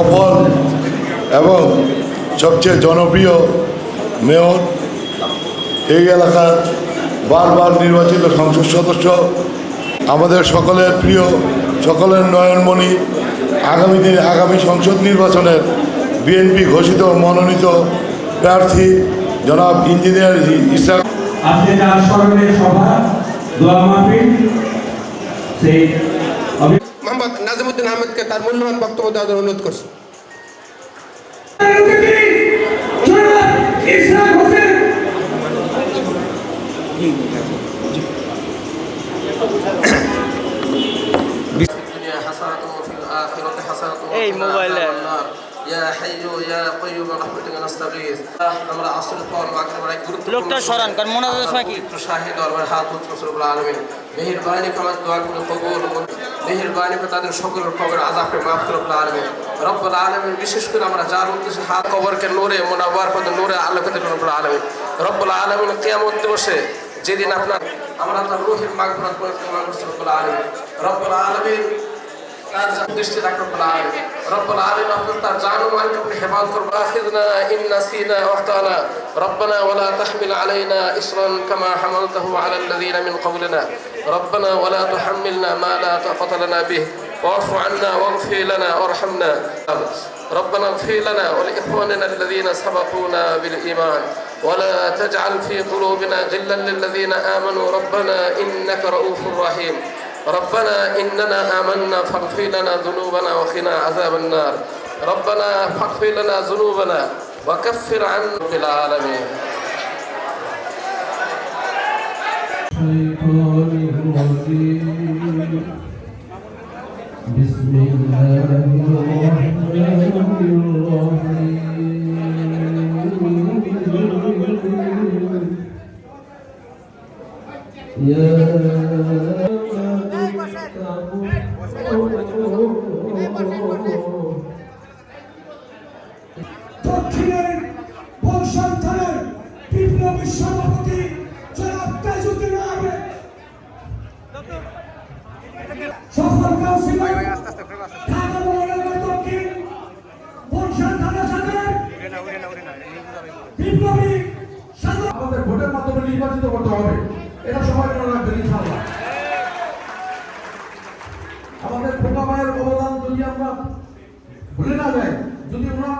সফল এবং সবচেয়ে জনপ্রিয় মেয়র এই এলাকার বারবার নির্বাচিত সংসদ সদস্য, আমাদের সকলের প্রিয়, সকলের নয়নমণি, আগামী দিনে আগামী সংসদ নির্বাচনের বিএনপি ঘোষিত, মনোনীত প্রার্থী জনাব ইঞ্জিনিয়ার ইসরাক আজকে যার স্মরণে সভা, দোয়া মাহফিল, সেই মোহাম্মদ নাজিমুদ্দিন আহমেদকে তার মূল্যবান বক্তব্য দেওয়ার অনুরোধ করছি। এই মোবাইলে। লোকটা সরান কারণ মনে হয় মেহেরবানি করে তাদের সকলের কবর আজাকে মাফ রব্বুল আলামিন। রব্বুল আলামিন বিশেষ করে আমরা যার উদ্দেশ্যে হাত কবরকে নোরে, মুনাওয়ার পথে নোরে আলোকিত রব্বুল আলামিন। রব্বুল আলামিন কিয়ামত দিবসে যেদিন আপনার আমরা তার রুহের কামনা করছি রব্বুল আলামিন। রব্বুল আলামিন তার দৃষ্টি রাখো রব্বুল আলামিন রব্বুল আলামিন আপনি তার জান ও মালকে আপনি হেফাজত করুন আখিরনা ইন নাসিনা ওয়াখতানা ربنا ولا تحمل علينا إصرا كما حملته على الذين من قبلنا ربنا ولا تحملنا ما لا طاقة لنا به واعف عنا واغفر لنا وارحمنا ربنا اغفر لنا ولإخواننا الذين سبقونا بالإيمان ولا تجعل في قلوبنا غلا للذين آمنوا ربنا إنك رؤوف رحيم ربنا إننا آمنا فاغفر لنا ذنوبنا وقنا عذاب النار. ربنا فاغفر لنا ذنوبنا وكفر عنا رب العالمين. بسم الله الرحمن الرحيم. يا দক্ষিণের বংশাল থানার বিপ্লবী সভাপতি জনাব বিপ্লবী আমাদের ভোটের মাধ্যমে নির্বাচিত করতে হবে। এটা সবাই মনে রাখবেন ইনশাআল্লাহ আমাদের খোকা ভাইয়ের অবদান যদি আমরা ভুলে না যাই যদি ওনার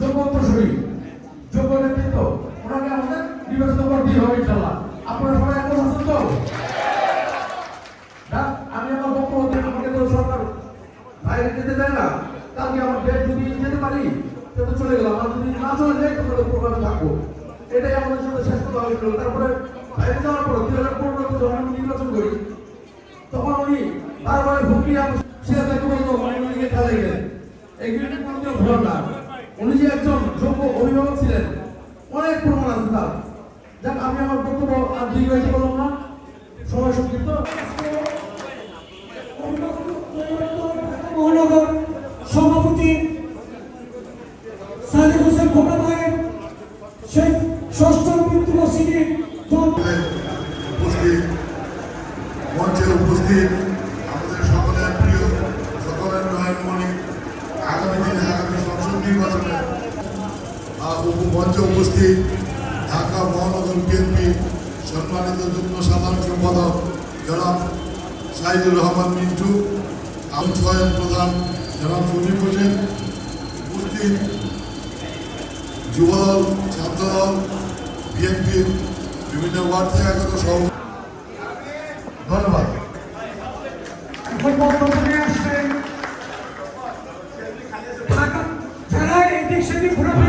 যোগ্য উত্তরসূরি যোগ্য নেতৃত্ব, ওনাকে আমাদের নির্বাচিত করতেই হবে ইনশাআল্লাহ। আপনারা সবাই একমত আছেন তো? আমি আমার বক্তব্য আমাকে তো সরকার বাইরে যেতে দেয় না, কালকে আমার ডেট যদি যেতে পারি তাহলে চলে গেলাম আর যদি না চলে যাই তাহলে প্রোগ্রামে থাকব। এটাই আমাদের সাথে শেষ কথা হয়েছিল তারপরে বাইরে যাওয়ার পর দুই হাজার পনেরোতে যখন আমি নির্বাচন করি, তখন উনি বারবার হুমকি সে তাকে বলতো খেলাই গেলেন আমি আমার সভাপতি সাদিক হোসেন সেই ষষ্ঠ মৃত্যুবার্ষিকী উপস্থিত মঞ্চে উপস্থিত আমাদের সকলের প্রিয় সকলের নয়নমণি আগামী দিনে আগামী সংসদ নির্বাচনে আহ, উপ- মঞ্চে উপস্থিত ঢাকা মহানগর বিএনপি সম্মানিত যুগ্ম সাধারণ সম্পাদক জনাব সাইদুর রহমান মিন্টু আহ্বায়ক প্রধান জনাব সুদীপ হোসেন, উপস্থিত যুবদল, ছাত্রদল, বিএনপির বিভিন্ন ওয়ার্ড থেকে আগত সহ ধন্যবাদ। যারা এদিক সেদিক ঘোরাফেরা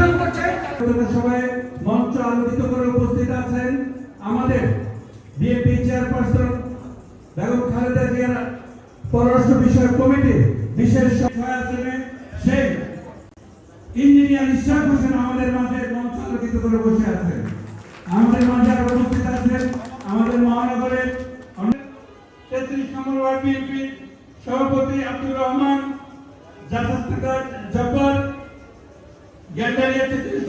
আপনাদের সবাই মঞ্চ আলোকিত করে উপস্থিত আছেন আমাদের বিএনপি চেয়ারপারসন বেগম খালেদা জিয়ার পররাষ্ট্র বিষয়ক কমিটির বিশেষ সহায়তায় সেই ইঞ্জিনিয়ার ইশাক হোসেন আমাদের মাঝে মঞ্চ আলোকিত করে বসে আছেন। আমাদের মাঝে আরও উপস্থিত আছেন আমাদের মহানগরের তেত্রিশ নম্বর ওয়ার্ড বিএনপি সভাপতি আব্দুর রহমান জাসাস্তাকার জব্বার গ্যান্ডারিয়া যে উনি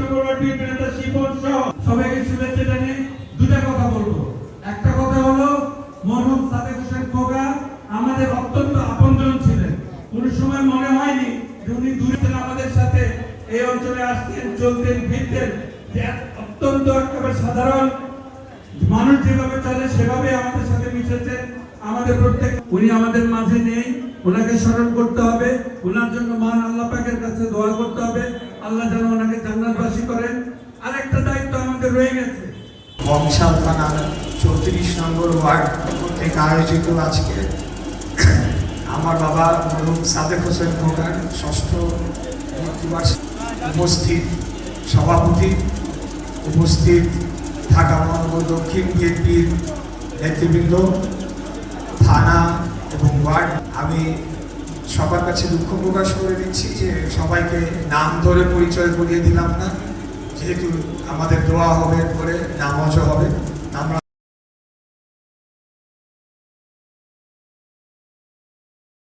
সেভাবে আমাদের সাথে মিশেছেন আমাদের প্রত্যেক উনি আমাদের মাঝে নেই, ওনাকে স্মরণ করতে হবে। ওনার জন্য মহান আল্লাহ কাছে দোয়া করতে হবে। আল্লাহ যেন ওনাকে জান্নাতবাসী করেন। আরেকটা দায়িত্ব আমাদের রয়ে গেছে। বংশাল থানার চৌত্রিশ নম্বর ওয়ার্ড থেকে আয়োজিত আজকে আমার বাবা মরুম সাদেক হোসেন খোকার ষষ্ঠ উপস্থিত সভাপতি, উপস্থিত ঢাকা মহানগর দক্ষিণ বিএনপির নেতৃবৃন্দ, থানা এবং ওয়ার্ড। আমি সবার কাছে দুঃখ প্রকাশ করে দিচ্ছি যে সবাইকে নাম ধরে পরিচয় করিয়ে দিলাম না। যেহেতু আমাদের দোয়া হবে পরে নামাজও হবে।